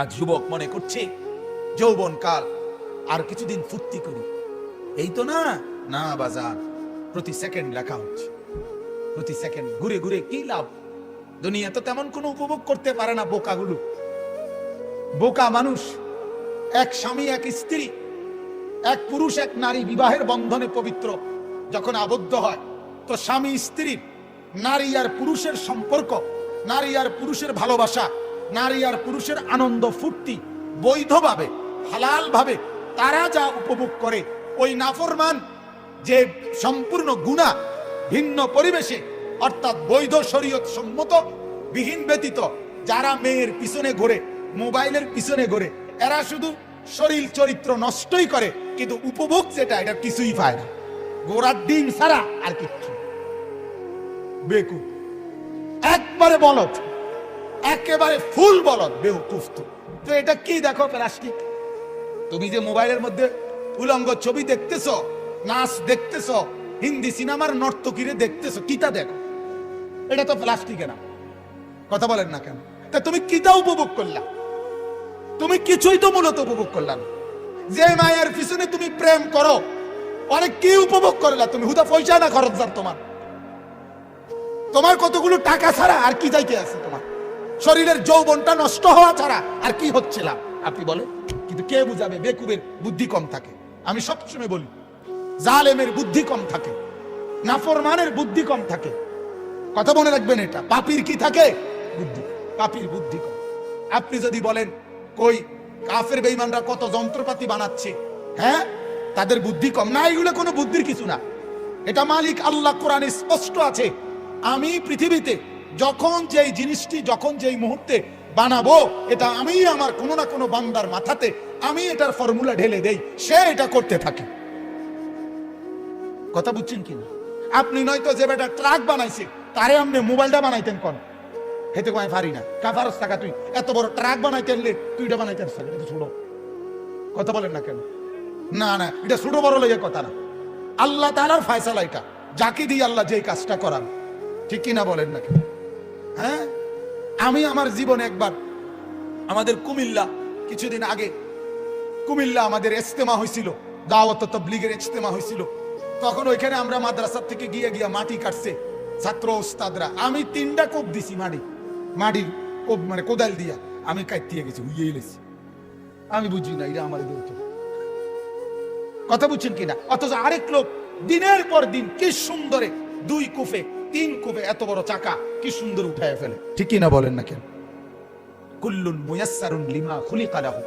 আজ যুবক মনে করছে যৌবন কাল আর কিছুদিন ফুর্তি করি। এই তো না না বাজার, প্রতি সেকেন্ড লেখা হচ্ছে। প্রতি সেকেন্ড ঘুরে ঘুরে কি লাভ? দুনিয়া তো তেমন কোনো উপভোগ করতে পারে না বোকাগুলো। বোকা মানুষ, এক স্বামী, এক স্ত্রী, এক পুরুষ, এক নারী বিবাহের বন্ধনে পবিত্র। যখন আবদ্ধ হয়, তো স্বামী স্ত্রীর নারী আর পুরুষের সম্পর্ক, নারী আর পুরুষের ভালোবাসা নারী আর পুরুষের আনন্দ ফুর্তি বৈধভাবে, হালালভাবে তারা যা উপভোগ করে, ওই নাফরমান যে সম্পূর্ণ গুণা ভিন্ন পরিবেশে, অর্থাৎ বৈধ শরীয়ত সম্মত, বিহীন ব্যতীত, যারা মেয়ের পিছনে ঘোরে, মোবাইলের পিছনে ঘোরে, এরা শুধু শরীর চরিত্র নষ্টই করে, কিন্তু উপভোগ যেটা, এটা কিছুই পায় না গোড়ার ডিম ছাড়া আর কিচ্ছু। বেকু একবারে বলদ একেবারে ফুল বলদ বেউকুফ তো তো এটা কি দেখো প্লাস্টিক? তুমি যে মোবাইলের মধ্যে উলঙ্গ ছবি দেখতেছ, নাচ দেখতেছ, হিন্দি সিনেমার নর্তকীরে দেখতেছ, কিতা দেখো? এটা তো প্লাস্টিকে না। কথা বলেন না কেন? তা তুমি কিতা উপভোগ করলা? তুমি কিছুই তো মূলত উপভোগ করলা না। যে মায়ের পিছনে তুমি প্রেম করো, অনেক কি উপভোগ করলা তুমি? হুদা পয়সা না খরচ যার তোমার? তোমার কতগুলো টাকা ছাড়া আর কি যাইতে আছে তোমার? শরীরের যৌবনটা নষ্ট হওয়া ছাড়া আর কি হচ্ছিলাম আপনি বলেন। কিন্তু কে বুঝাবে? বেকুবের বুদ্ধি কম থাকে। আমি সবসময় বলি, জালেমের বুদ্ধি কম থাকে, নাফরমানের বুদ্ধি কম থাকে। কথা মনে রাখবেন এটা। পাপির কি থাকে? বুদ্ধি। পাপির বুদ্ধি কম। আপনি যদি বলেন, কই, কাফের বেইমানরা কত যন্ত্রপাতি বানাচ্ছে হ্যাঁ? তাদের বুদ্ধি কম। না, এগুলো কোনো বুদ্ধির কিছু না। এটা মালিক আল্লাহ কোরআনে স্পষ্ট আছে। আমি পৃথিবীতে যখন যেই জিনিসটি, যখন যেই মুহূর্তে বানাবো, এটা আমি আমার কোনো না কোনো বান্দার মাথাতে, আমি এটার ফর্মুলা ঢেলে দেই, সে এটা করতে থাকে। কথা বুঝছেন কিনা আপনি নয়তো যে বেটা ট্রাক বানাইছে, তারে আপনি মোবাইলটা বানাইতেন কোন? হেতে কয় পারি না। কাফারস টাকা তুই? এত বড় ট্রাক বানাইতে আনলে তুই এটা বানাইতে পারছিস এটা ছোট। কথা বলেন না কেন? না না, এটা ছোট বড় লেগে কথা না। আল্লাহ তালার ফয়সালা এটা। যাকে দিয়ে আল্লাহ যে কাজটা করান। ঠিক কিনা বলেন না কেন হ্যাঁ? আমি আমার জীবনে একবার আমাদের কুমিল্লা, কিছুদিন আগে কুমিল্লা আমাদের ইস্তেমা হয়েছিল দাওয়াত তবলিগের ইস্তেমা হয়েছিল তখন ওইখানে আমরা মাদ্রাসার থেকে গিয়ে গিয়ে মাটি কাটছে, ছাত্র ওস্তাদরা আমি তিনটা কোপ দিছি মাটি, মাটির কোপ মানে কোদাল দিয়া। আমি কাটিয়ে গেছি, উইয়ে লেছি আমি বুঝি না এটা আমার দৌড় কথা বুঝছেন কিনা? অথচ আরেক লোক দিনের পর দিন কি সুন্দরে দুই কুফে তিন কুফে এত বড় চাকা কি সুন্দর উঠায় ফেলে। ঠিক না বলেন না কেন? কুল্লুন মুয়াসসারুন লিমা খুলিকা লাহু।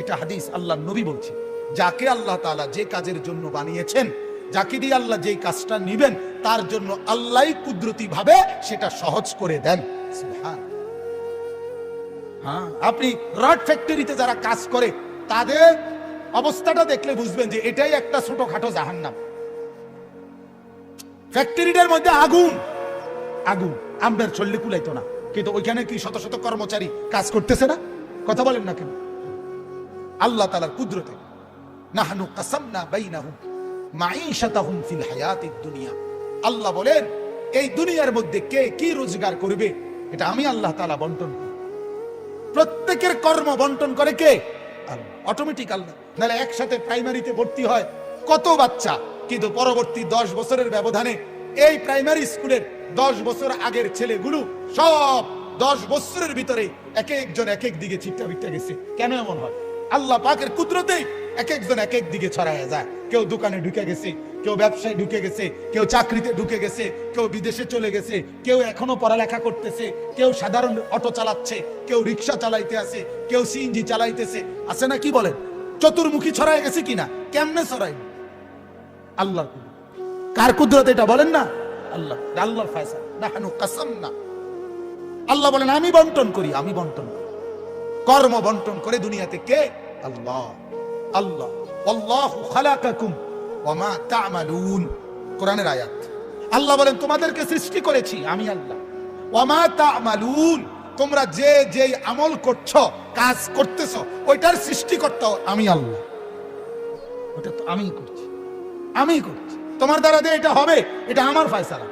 এটা হাদিস আল্লাহ নবী বলছে। যাকে আল্লাহ তাআলা যে কাজের জন্য বানিয়েছেন যাকে দিয়ে আল্লাহ যেই কাজটা নিবেন তার জন্য আল্লাহই কুদরতি ভাবে সেটা সহজ করে দেন। সুবহান। হ্যাঁ আপনি রড ফ্যাক্টরিতে যারা কাজ করে তাদের অবস্থাটা দেখলে বুঝবেন যে এটাই একটা ছোটখাটো জাহান্নাম। ফ্যাক্টরিটার মধ্যে আগুন। আগুন। আমরার চললে কুলাইতো না। কিন্তু ওইখানে কি শত শত কর্মচারী কাজ করতেছে না? কথা বলেন না কেন? আল্লাহ তালার কুদরতে। নাহনু ফিল দুনিয়া। আল্লাহ বলেন, এই দুনিয়ার মধ্যে কে কি রোজগার করবে, এটা আমি আল্লাহ তাআলা বন্টন করি। প্রত্যেকের কর্ম বন্টন করে কে? অটোমেটিক আল্লাহ। নাহলে একসাথে প্রাইমারিতে ভর্তি হয় কত বাচ্চা? কিন্তু পরবর্তী দশ বছরের ব্যবধানে এই প্রাইমারি স্কুলের দশ বছর আগের ছেলেগুলো সব দশ বছরের ভিতরে এক একজন এক এক দিকে ছিটটা বিটটা গেছে। কেন এমন হয়? আল্লাহ পাকের কুদরতেই এক একজন এক এক দিকে ছড়ায় যায়। কেউ দোকানে ঢুকে গেছে, কেউ ব্যবসায় ঢুকে গেছে, কেউ চাকরিতে ঢুকে গেছে, কেউ বিদেশে চলে গেছে, কেউ এখনও পড়ালেখা করতেছে, কেউ সাধারণ অটো চালাচ্ছে, কেউ রিক্সা চালাইতে আছে, কেউ সিএনজি চালাইতেছে। আছে না কি বলেন? চতুর্মুখী ছড়ায় গেছে কিনা? কেমনে ছড়াই আল্লাহর কার কুদরত এটা বলেন না? আল্লাহ। আল্লাহর ফায়সা নাহানু কাসামনা। আল্লাহ বলেন, আমি বন্টন করি, আমি বন্টন করি। কর্ম বন্টন করে দুনিয়াতে কে? আল্লাহ। আল্লাহ। আল্লাহ খালাকাকুম ওমা তা'মালুন। কোরআনের আয়াত। আল্লাহ বলেন, তোমাদেরকে সৃষ্টি করেছি আমি আল্লাহ। ওমা তা'মালুন। তোমরা যে যে আমল করছ, কাজ করতেছো, ওইটার সৃষ্টিকর্তা আমি আল্লাহ। ওটা তো আমিই করছি। আমি করছি তোমার দ্বারা দিয়ে এটা হবে, এটা আমার ফয়সালা।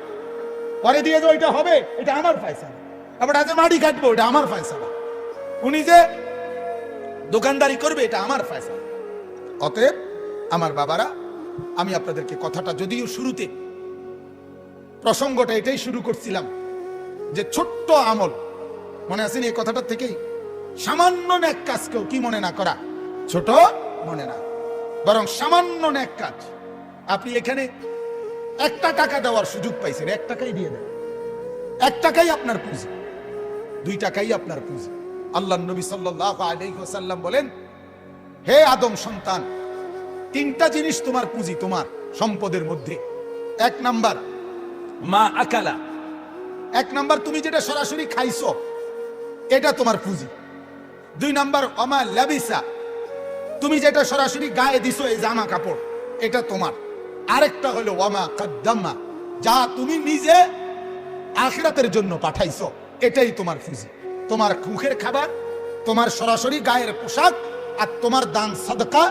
পরে দিয়ে দেবো এটা হবে, এটা আমার ফয়সালা। আবার আজ মাটি কাটবো, এটা আমার ফয়সালা। উনি যে দোকানদারি করবে, এটা আমার ফয়সালা। অতএব আমার বাবারা, আমি আপনাদেরকে কথাটা যদিও শুরুতে, প্রসঙ্গটা এটাই শুরু করছিলাম, যে ছোট্ট আমল। মনে আছেন এই কথাটা থেকেই? সামান্য ন্যাক কাজকেও কি মনে না করা? ছোট মনে না। বরং সামান্য ন্যাক কাজ। আপনি এখানে একটা টাকা দেওয়ার সুযোগ পাইছেন এক টাকাই দিয়ে দেন। এক টাকাই আপনার পুঁজি দুই টাকাই আপনার পুঁজি। আল্লাহ নবী আলাইহি বলেন হে আদম সন্তান তিনটা জিনিস তোমার পুঁজি তোমার সম্পদের মধ্যে। এক নাম্বার মা আকালা। এক নাম্বার তুমি যেটা সরাসরি খাইছ এটা তোমার পুঁজি। দুই নাম্বার অমা লাবিসা তুমি যেটা সরাসরি গায়ে দিছো এই জামা কাপড় এটা তোমার। আরেকটা হলো, ওয়ামা কদ্দাম্মা যা তুমি নিজে আখিরাতের জন্য পাঠাইছো। এটাই তোমার পুঁজি তোমার মুখের খাবার, তোমার সরাসরি গায়ের পোশাক, আর তোমার দান সাদকা,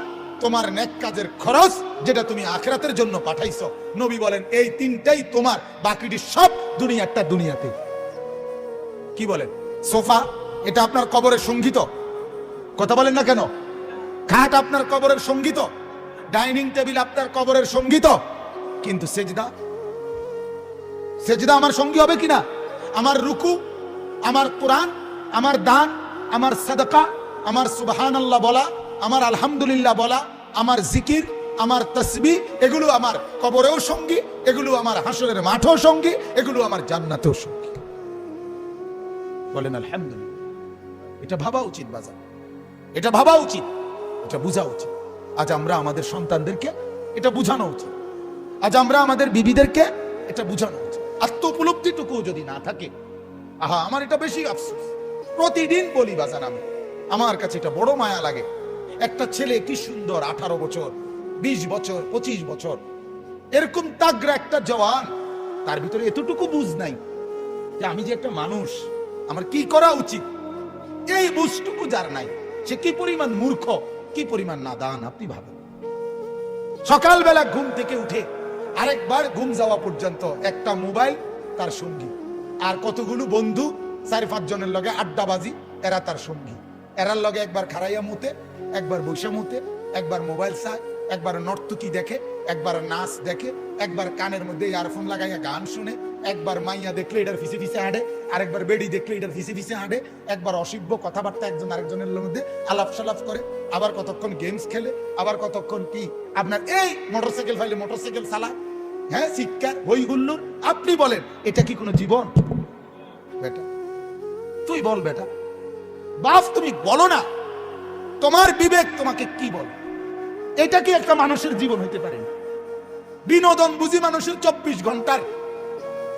তোমার নেক কাজের খরচ, যেটা তুমি আখিরাতের জন্য পাঠাইছো। নবী বলেন, এই তিনটাই তোমার, বাকিটি সব দুনিয়াটা দুনিয়াতে কি বলেন? সোফা, এটা আপনার কবরের সংগীত। কথা বলেন না কেন? খাট আপনার কবরের সংগীত। ডাইনিং টেবিল আপনার কবরের সংগীত কিন্তু সেজদা সেজদা আমার সঙ্গী হবে কিনা? আমার রুকু, আমার কোরআন, আমার দান, আমার সাদকা, আমার সুবহান আল্লাহ বলা, আমার আলহামদুলিল্লাহ বলা, আমার জিকির, আমার তসবি, এগুলো আমার কবরেও সঙ্গী, এগুলো আমার হাসরের মাঠেও সঙ্গী, এগুলো আমার জান্নাতেও সঙ্গী। বলেন, আলহামদুলিল্লাহ। এটা ভাবা উচিত বাজার এটা ভাবা উচিত, এটা বোঝা উচিত। আজ আমরা আমাদের সন্তানদেরকে এটা বুঝানো উচিত। আজ আমরা আমাদের বিবিদেরকে এটা বুঝানো উচিত। আত্ম উপলব্ধিটুকু যদি না থাকে, আহা, আমার এটা বেশি আফসোস। প্রতিদিন বলি বাজান আমি, আমার কাছে এটা বড় মায়া লাগে। একটা ছেলে কি সুন্দর, আঠারো বছর, বিশ বছর, পঁচিশ বছর, এরকম তাগরা একটা জওয়ান, তার ভিতরে এতটুকু বুঝ নাই যে আমি যে একটা মানুষ, আমার কি করা উচিত? এই বুঝটুকু যার নাই, সে কি পরিমাণ মূর্খ? কি পরিমাণ নাদান, আপনি ভাবেন? সকালবেলা ঘুম থেকে উঠে আরেকবার ঘুম যাওয়া পর্যন্ত একটা মোবাইল, তার সঙ্গী। আর কতগুলো বন্ধু, চার পাঁচ জনের লগে আড্ডাবাজি এরা তার সঙ্গী। এরার লগে একবার খারাইয়া মুতে, একবার বৈশা মুতে, একবার মোবাইল চায়, একবার নর্তকি দেখে, একবার নাচ দেখে, একবার কানের মধ্যে ইয়ারফোন লাগাইয়া গান শুনে, একবার মাইয়া দেখলে এটার ফিসে ফিসে হাঁটে আরেকবার বেড়ি দেখলে এটা ফিসে ফিসে হাঁটে, একবার অসভ্য কথাবার্তা একজন আরেকজনের মধ্যে আলাপ সালাপ করে, আবার কতক্ষণ গেমস খেলে, আবার কতক্ষণ কি? আপনার এই মোটরসাইকেল ফাইলে মোটরসাইকেল চালায়। হ্যাঁ শিক্ষা হই হুল্লুর আপনি বলেন, এটা কি কোনো জীবন? বেটা, তুই বল বেটা। বাপ, তুমি বলো না, তোমার বিবেক তোমাকে কি বল? এটা কি একটা মানুষের জীবন হইতে পারে বিনোদন বুঝি মানুষের চব্বিশ ঘণ্টার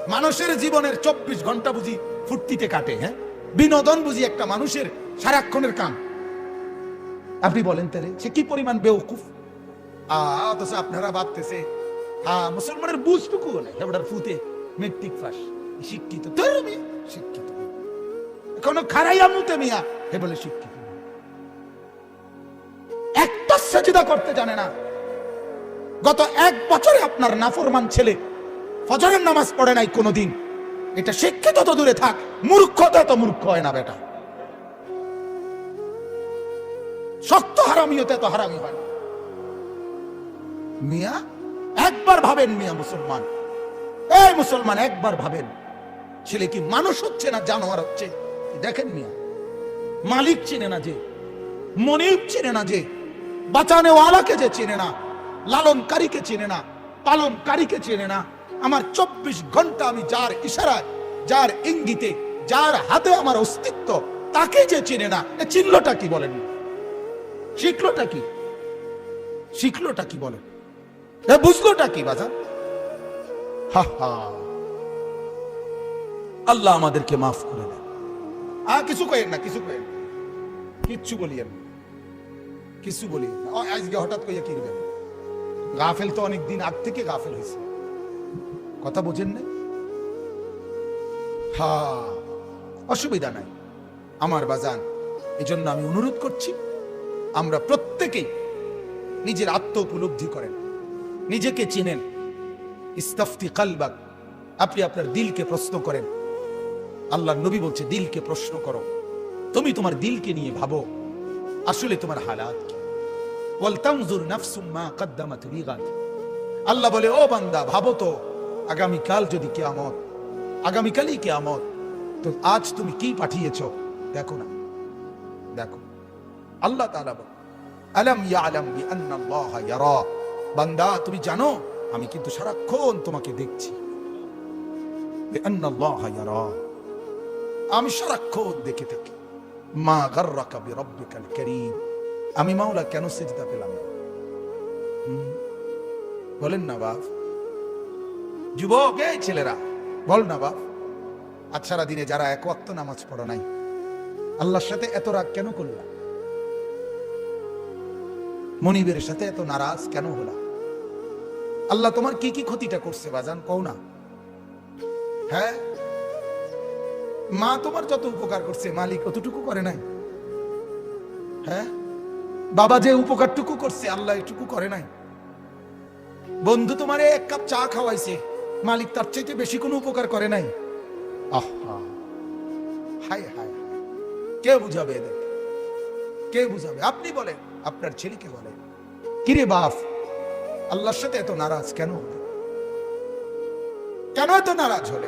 মানুষের জীবনের চব্বিশ ঘণ্টা বুঝি ফুর্তিতে কাটে হ্যাঁ? বিনোদন বুঝি একটা মানুষের সারাক্ষণের কাম। আপনি বলেন তাহলে, সে কি পরিমাণ বেউকুফ আপনারা ভাবতেছে হ্যাঁ মুসলমানের বুঝটুকু ফুতে মেট্রিক পাস। শিক্ষিত, ধর্মী শিক্ষিত। কোনো খারাইয়া মুতে মিয়া হে বলে শিক্ষিত। একটা সেজদা করতে জানে না। গত এক বছরে আপনার নাফরমান ছেলে ফজরের নামাজ পড়ে নাই কোনোদিন। এটা শিক্ষিত তো দূরে থাক, মূর্খতা তো মূর্খ হয় না বেটা। শক্ত হারামিও তো হারামি হয় না। মিয়া, একবার ভাবেন মিয়া মুসলমান। এই মুসলমান, একবার ভাবেন। ছেলে কি মানুষ হচ্ছে না জানোয়ার হচ্ছে? দেখেন মিয়া, মালিক চেনে না যে, মনিব চেনে না যে, বাঁচানেওয়ালাকে যে চেনে না, লালনকারীকে চেনে না, পালনকারীকে চেনে না আমার চব্বিশ ঘণ্টা আমি যার ইশারায়, যার ইঙ্গিতে, যার হাতে আমার অস্তিত্ব, তাকে যে চেনে না চিনলটা কি বলেন? শিখলোটা কি? শিখলোটা কি বলেন? বুঝলোটা কি বাজার হা হা। আল্লাহ আমাদেরকে মাফ করে দেন। আর কিছু কয়েন না, কিছু কয়েন। কিচ্ছু বলিয়েন। কিছু বলি আজকে হঠাৎ কইয়া কি গাফেল তো অনেক দিন আগ থেকে গাফেল হয়েছে কথা বোঝেন না? হা, অসুবিধা নাই। আমার বাজান এই জন্য আমি অনুরোধ করছি, আমরা প্রত্যেকেই নিজের আত্ম উপলব্ধি করেন। নিজেকে চিনেন। ইস্তাফতি কালবাক, আপনি আপনার দিলকে প্রশ্ন করেন। আল্লাহ নবী বলছে, দিলকে প্রশ্ন করো। তুমি তোমার দিলকে নিয়ে ভাবো, আসলে তোমার হালাত কি? আল্লাহ বলে, ও বান্দা, ভাবো তো আগামীকাল যদি কিয়ামত, আগামীকালই কিয়ামত, তো আজ তুমি কি পাঠিয়েছ? দেখো না। দেখো। আল্লাহ বলে, আলম বিআন্না আল্লাহ বান্দা, তুমি জানো, আমি কিন্তু সারাক্ষণ তোমাকে দেখছি। আমি সারাক্ষণ দেখে থাকি। মা গাররাকা বিরাব্বিকাল কারীম। আমি মাওলা কেন সেজদা পেলাম? বলেন না বাপ। যুবক, এই ছেলেরা। বল না বাপ। সারা দিনে যারা এক ওয়াক্ত নামাজ পড়ো নাই, আল্লাহর সাথে এত রাগ কেন করলা? মনিবের সাথে এত নারাজ কেন হলা? আল্লাহ তোমার কি কি ক্ষতিটা করছে বাজান কও না। হ্যাঁ? মা তোমার যত উপকার করছে, মালিক অতটুকু করে নাই। হ্যাঁ? বাবা যে উপকারটুকু করছে, আল্লাহ এটুকু করে নাই। বন্ধু তোমারে এক কাপ চা খাওয়াইছে। মালিক তার চাইতে বেশি কোনো উপকার করে নাই। কে বুঝাবে এদের? কে বুঝাবে? আপনি বলেন, আপনার ছেলেকে বলেন। কিরে বাপ, আল্লাহর সাথে এত নারাজ কেন কেন এত নারাজ হলে?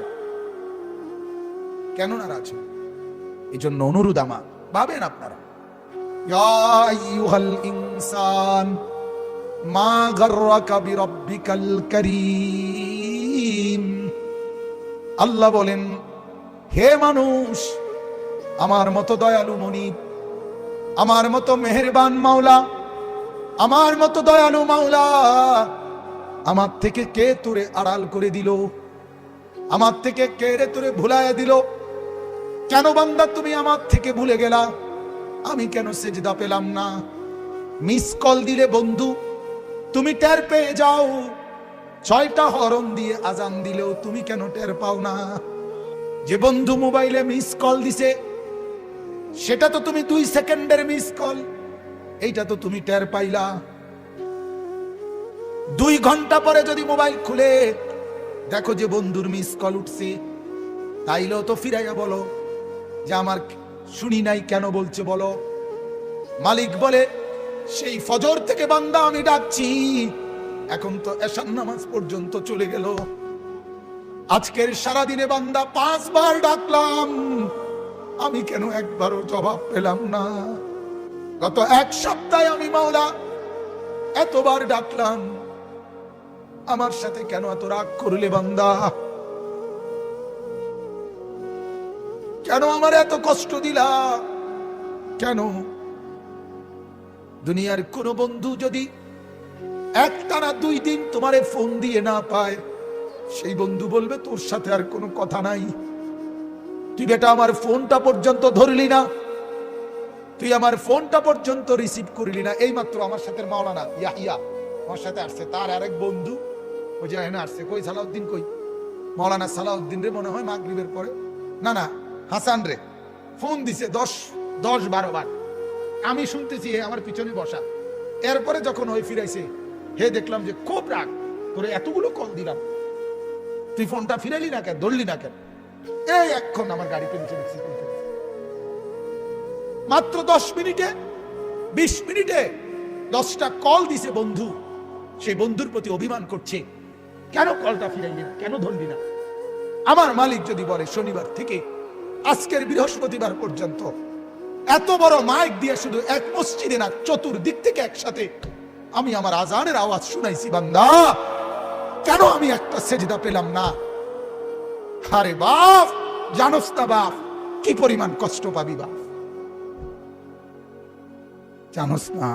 কেন নারাজ হলে? এই জন্য অনুরোধ আমার। ভাবেন আপনারা। মা গাররাকা বিরাব্বিকাল কারীম। আল্লাহ বলেন, হে মানুষ, আমার মতো দয়ালু মনিব, আমার মতো মেহেরবান মাওলা, আমার মতো দয়ালু মাওলা, আমার থেকে কে তোরে আড়াল করে দিল? আমার থেকে কে রে তোরে ভুলাইয়া দিল? কেন বান্দা তুমি আমার থেকে ভুলে গেলা? আমি কেন সেজদা পেলাম না? মিস কল দিলে বন্ধু, তুমি টের পেয়ে যাও। ছয়টা হরন দিয়ে আজান দিলেও তুমি কেন টের পাও না? যে বন্ধু মোবাইলে মিস কল দিছে, সেটা তো তুমি দুই সেকেন্ডের মিস কল এইটা তো তুমি টের পাইলা। দুই ঘণ্টা পরে যদি মোবাইল খুলে, দেখো যে বন্ধুর মিস কল উঠছে, তাইলেও তো ফিরাইয়া বলো, যে আমার শুনি নাই কেন বলছে বলো। মালিক বলে, সেই ফজর থেকে বান্দা আমি ডাকছি। এখন তো এশান নামাজ পর্যন্ত চলে গেল। আজকের সারাদিনে বান্দা পাঁচবার ডাকলাম। আমি কেন একবারও জবাব পেলাম না। গত এক সপ্তাহে আমি মাওলা এতবার ডাকলাম। আমার সাথে কেন এত রাগ করলে বান্দা? কেন আমার এত কষ্ট দিলা? কেন? দুনিয়ার কোন বন্ধু যদি এক টানা দুই দিন তোমারে ফোন দিয়ে না পায়। সেই বন্ধু বলবে, তোর সাথে আর কোনো কথা নাই। তুই বেটা আমার ফোনটা পর্যন্ত ধরলি না। তুই আমার ফোনটা পর্যন্ত রিসিভ করলি না। এই মাত্র আমার সাথে মাওলানা ইয়া ইয়া আমার সাথে আসছে। তার আরেক বন্ধু, ওই যে এখানে আসছে। কই সালাউদ্দিন কই? মাওলানা সালাউদ্দিন রে মনে হয় মাগরিবের পরে। না না, হাসান রে। ফোন দিছে দশ দশ বারো বার। আমি শুনতেছি আমার পিছনে বসা। এরপরে যখন ওই ফিরাইছে হে দেখলাম যে খুব রাগ তোরে এতগুলো কল দিলাম। তুই ফোনটা ফিরাইলি না কেন? ধরলি না কেন? এই এখন আমার নিচে দেখছি মাত্র দশ মিনিটে, বিশ মিনিটে দশটা কল দিছে বন্ধু। সেই বন্ধুর প্রতি অভিমান করছে। কেন কলটা ফিরাইলি না? কেন ধরলি না? আমার মালিক যদি বলে শনিবার থেকে, আজকের বৃহস্পতিবার পর্যন্ত, এত বড় মাইক দিয়ে শুধু এক মসজিদে না, চতুর্দিক থেকে একসাথে আমি আমার আজানের আওয়াজ শুনাইছি, বান্দা। কেন আমি একটা সেজদা পেলাম না? আরে বাপ, জানোস না বাপ, কি পরিমাণ কষ্ট পাবি বাপ? জানোস না।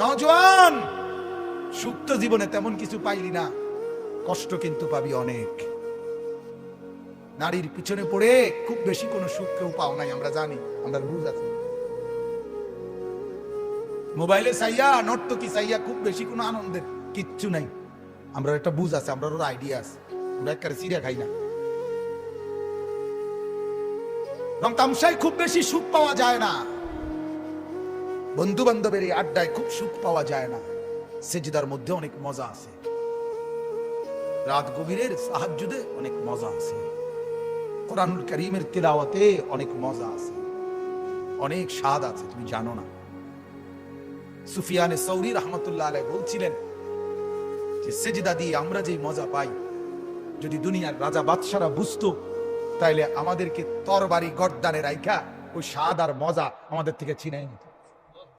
নজওয়ান সুপ্ত জীবনে তেমন কিছু পাইলি না, কষ্ট কিন্তু পাবি অনেক। নারীর পিছনে পড়ে খুব বেশি কোনো সুখ কেউ পাও নাই, আমরা জানি, আমরা বুঝ আছে। মোবাইলে চাইয়া নর্তকি চাইয়া, খুব বেশি কোনো আনন্দের কিচ্ছু নাই। আমরা একটা বুঝ আছে আমরা ওর আইডিয়া আছে। আমরা একটা সিরিয়া খাই না। রং তামসায় খুব বেশি সুখ পাওয়া যায় না। বন্ধু বান্ধবের এই আড্ডায় খুব সুখ পাওয়া যায় না। সেজিদার মধ্যে অনেক মজা আছে। রাত গভীরের সাহায্যে অনেক মজা আছে। কোরআনুল করিমের তিলাওয়াতে অনেক মজা আছে। অনেক স্বাদ আছে, তুমি জানো না। সুফিয়ানে সৌরি রহমতুল্লাহ আলাই বলছিলেন যে, সেজদা দিয়ে আমরা যে মজা পাই, যদি দুনিয়ার রাজা বাদশারা বুঝতো, তাইলে আমাদেরকে তরবারি গর্দানে রাইখা ওই স্বাদ আর মজা আমাদের থেকে ছিনাই নিত।